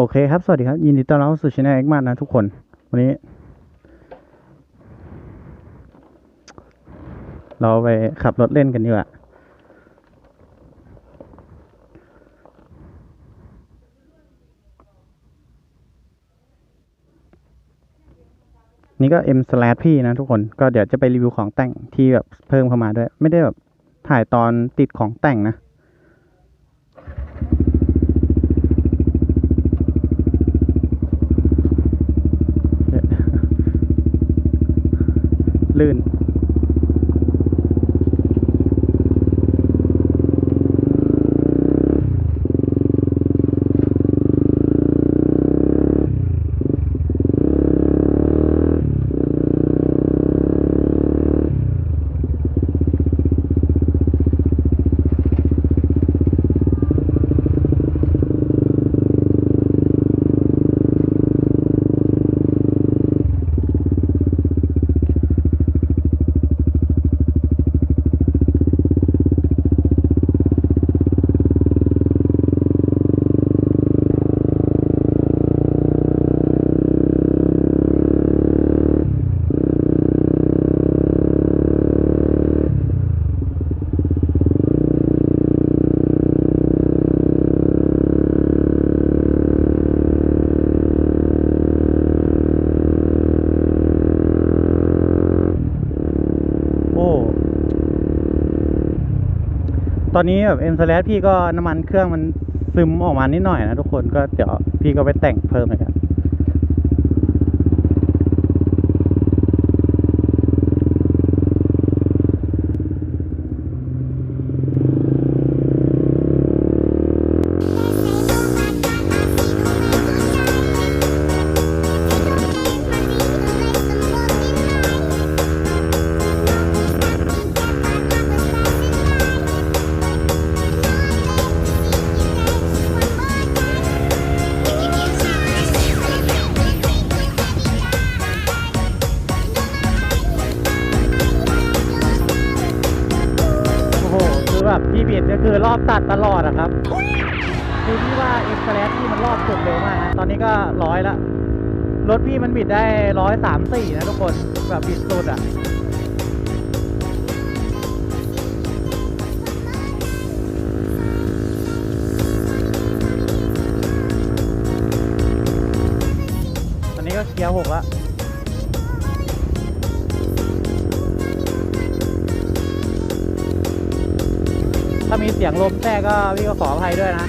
โอเคครับ สวัสดีครับ ยินดีต้อนรับสู่ช anel X มากนะทุกคน วันนี้ เราไปขับรถเล่นกันดีกว่านี่ก็ M slash พี่นะทุกคนก็เดี๋ยวจะไปรีวิวของแต่งที่แบบเพิ่มเข้ามาด้วย ไม่ได้แบบถ่ายตอนติดของแต่งนะ ลื่น อนนี้แบบเอ็มสแลพี่ก็น้ำมันเครื่องมันซึมออกมานิดหน่อยนะทุกคนก็เดี๋ยวพี่ก็ไปแต่งเพิ่มเลยครับ ว่าเอ็กซ์แลพี่มันรอบสุดเร็วมากนะตอนนี้ก็ร้อยละรถพี่มันบิดได้ร้อยสามสี่นะทุกคนแบบบิดสุดอะตอนนี้ก็เกียร์หกละถ้ามีเสียงลมแทรกก็พี่ก็ขออภัยด้วยนะ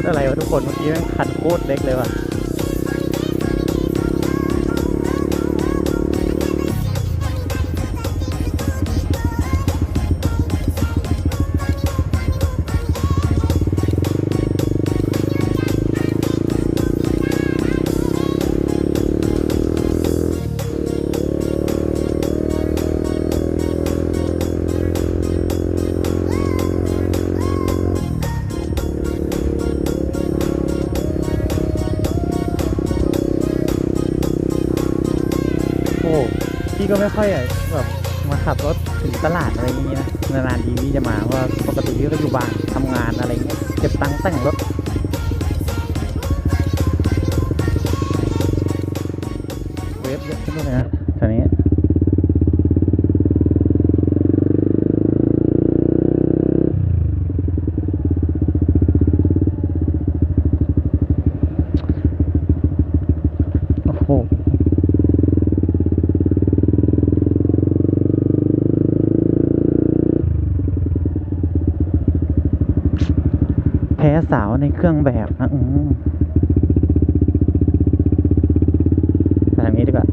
ถอะไรวะทุกคนเมื่อกี้แม่งคันโคตรเล็กเลยว่ะ พี่ก็ไม่ค่อยแบบมาขับรถถึงตลาดอะไรอย่างเงี้ยนะนานๆทีพี่จะมาเพราะว่าปกติพี่ก็อยู่บ้านทำงานอะไรเงี้ยเก็บตังค์แต่งรถเวฟเยอะขึ้นด้วยนะตอนนี้โอ้โห พ้สาวในเครื่องแบบนะอืมไปทางนี้ดีกว่า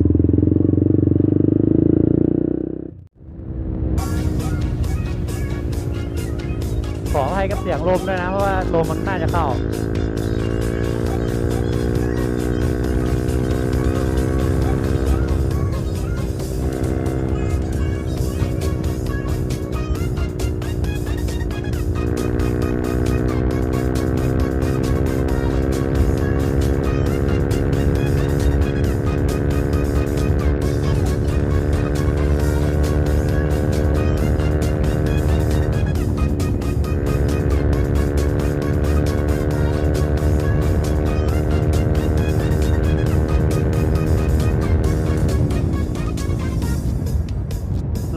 ขออภัยกับเสียงลมด้วยนะ เพราะว่าลมมันน่าจะเข้า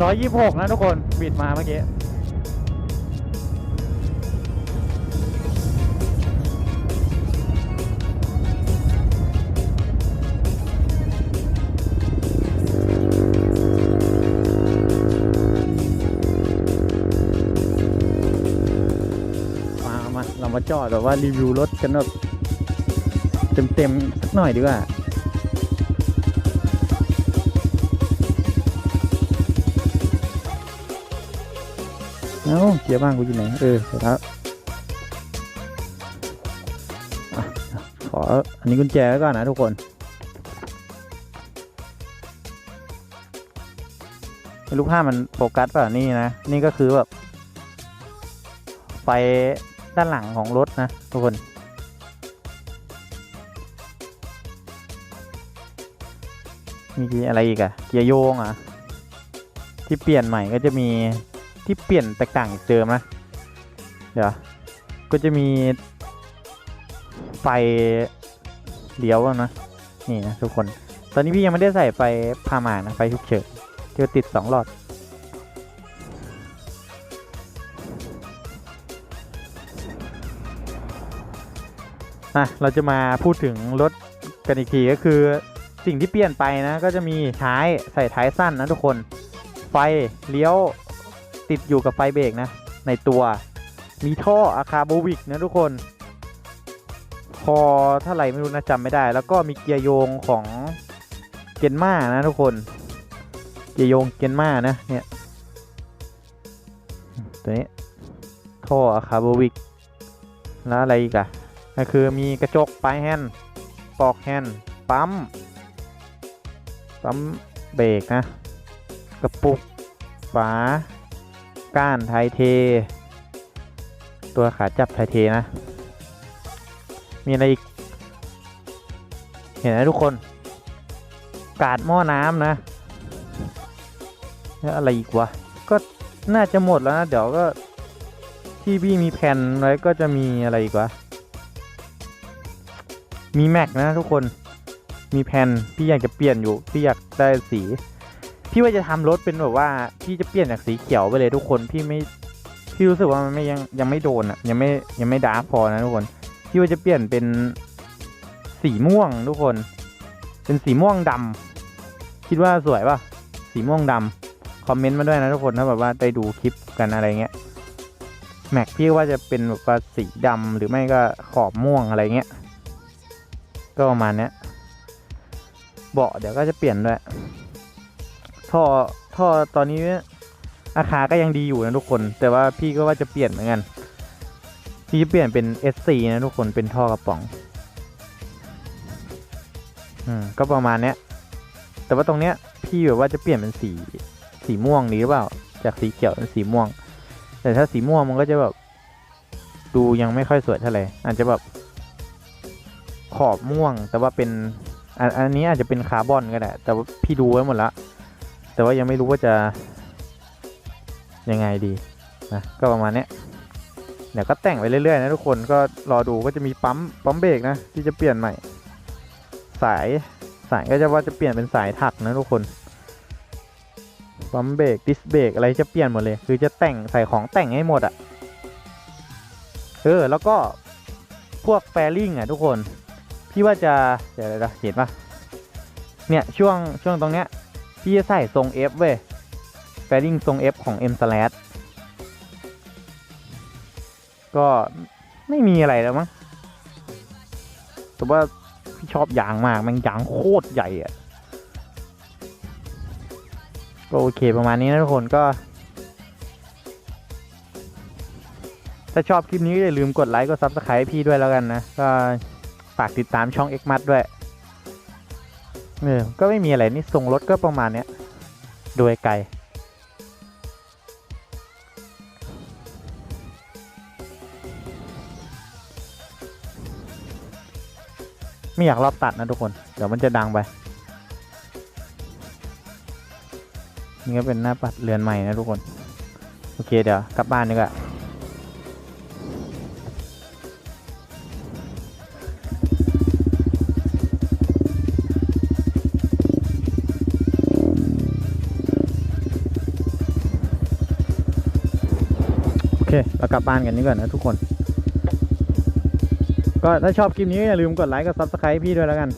ร้อยยี่สิบหกนะทุกคนบิดมาเมื่อกี้มามาเรามาจอดแบบว่ารีวิวรถกันแบบเต็มๆสักหน่อยดีกว่า เอ้าเกียร์บ้านกูอยู่ไหน เออเสร็จแล้วขออันนี้กุญแจไว้ก่อนนะทุกคนไม่รู้ามันโฟกัสเปล่านี่นะ นี่ก็คือแบบไฟด้านหลังของรถนะ ทุกคน มีอะไรอีกอะเกียร์โยงอะที่เปลี่ยนใหม่ก็จะมี ที่เปลี่ยนแตกต่างจากเดิมนะ เดี๋ยว ก็จะมีไฟเลี้ยวนะ นี่นะทุกคน ตอนนี้พี่ยังไม่ได้ใส่ไฟพามานะไฟฉุกเฉินที่ว่าติดสองหลอด อะ เราจะมาพูดถึงรถกันอีกทีก็คือสิ่งที่เปลี่ยนไปนะ ก็จะมีท้ายใส่ท้ายสั้นนะทุกคน ไฟเลี้ยว ติดอยู่กับไฟเบรกนะ ในตัวมีท่ออะคาโบวิกนะทุกคน พอเท่าไหร่ไม่รู้นะจำไม่ได้ แล้วก็มีเกียร์โยงของเกนมานะทุกคน เกียร์โยงเกนมานะเนี่ยตัวนี้ท่ออะคาโบวิกแล้วอะไรอีกอะก็คือมีกระจกปลายแฮนด์ปลอกแฮนด์ปั๊มปั๊มเบรกนะ กระปุกฝา ก้านไทเท ตัวขาจับไทเทนะ มีอะไรอีก เห็นไหมทุกคน กาดหม้อน้ำนะแล้วอะไรอีกวะ ก็น่าจะหมดแล้วนะ เดี๋ยวก็ที่พี่มีแผ่นไว้ก็จะมีอะไรอีกวะ มีแม็กนะทุกคน มีแผ่นพี่อยากจะเปลี่ยนอยู่ พี่อยากได้สี พี่ว่าจะทำรถเป็นแบบว่าพี่จะเปลี่ยนจากสีเขียวไปเลยทุกคนพี่ไม่พี่รู้สึกว่ามันไม่ยังยังไม่โดนอะยังไม่ยังไม่ดาร์พอนะทุกคนพี่ว่าจะเปลี่ยนเป็นสีม่วงทุกคน เป็นสีม่วงดำคิดว่าสวยป่ะสีม่วงดำคอมเมนต์มาด้วยนะทุกคนถ้าแบบว่าได้ดูคลิปกันอะไรเงี้ยแม็กพี่ว่าจะเป็นแบบว่าสีดำหรือไม่ก็ขอบม่วงอะไรเงี้ยก็ประมาณเนี้ยเบาะเดี๋ยวก็จะเปลี่ยนด้วย ท่อท่อตอนนี้ราคาก็ยังดีอยู่นะทุกคน แต่ว่าพี่ก็ว่าจะเปลี่ยนเหมือนกันพี่จะเปลี่ยนเป็น S4 นะทุกคนเป็นท่อกระป๋อง อืมก็ประมาณเนี้ย แต่ว่าตรงเนี้ย พี่แบบว่าจะเปลี่ยนเป็นสีสีม่วงนี้หรือเปล่า จากสีเขียวเป็นสีม่วง แต่ถ้าสีม่วงมันก็จะแบบดูยังไม่ค่อยสวยเท่าไหร่อาจจะแบบขอบม่วง แต่ว่าเป็นอันนี้อาจจะเป็นคาร์บอนก็ได้ แต่ว่าพี่ดูไว้หมดล้ว แต่ว่ายังไม่รู้ว่าจะ ยังไงดีนะก็ประมาณเนี้ยเดี๋ยวก็แต่งไปเรื่อยๆนะทุกคนก็รอดูก็จะมีปั๊มปั๊มเบรกนะที่จะเปลี่ยนใหม่ สายสายก็จะว่าจะเปลี่ยนเป็นสายถักนะทุกคนปั๊มเบรกดิสเบรกอะไรจะเปลี่ยนหมดเลย คือจะแต่งใส่ของแต่งให้หมดอะ่ะเออแล้วก็พวกแฟริงอะทุกคน พี่ว่าจะเดี๋ยวเดี๋ยวเห็นปะเนี่ยช่วงช่วงตรงเนี้ย พี่จะใส่ทรง F เว้ยแฟริงทรง F ของ M slash ก็ไม่มีอะไรแล้วมั้งแต่ว่าพี่ชอบยางมากมันยางโคตรใหญ่อะก็โอเคประมาณนี้นะทุกคนก็ ถ้าชอบคลิปนี้ก็อย่าลืมกดไลค์กดซับสไครต์พี่ด้วยแล้วกันนะ ก็ฝากติดตามช่อง X มัดด้วย เออก็ไม่มีอะไรนี่ทรงรถก็ประมาณเนี้ยโดยไกลไม่อยากรอบตัดนะทุกคน เดี๋ยวมันจะดังไป นี่ก็เป็นหน้าปัดเรือนใหม่นะทุกคน โอเคเดี๋ยวกลับบ้านดีกว่า เค เรากลับบ้านกันนี้ก่อนนะทุกคน ก็ถ้าชอบคลิปนี้อย่าลืมกดไลค์กด Subscribe พี่ด้วยแล้วกัน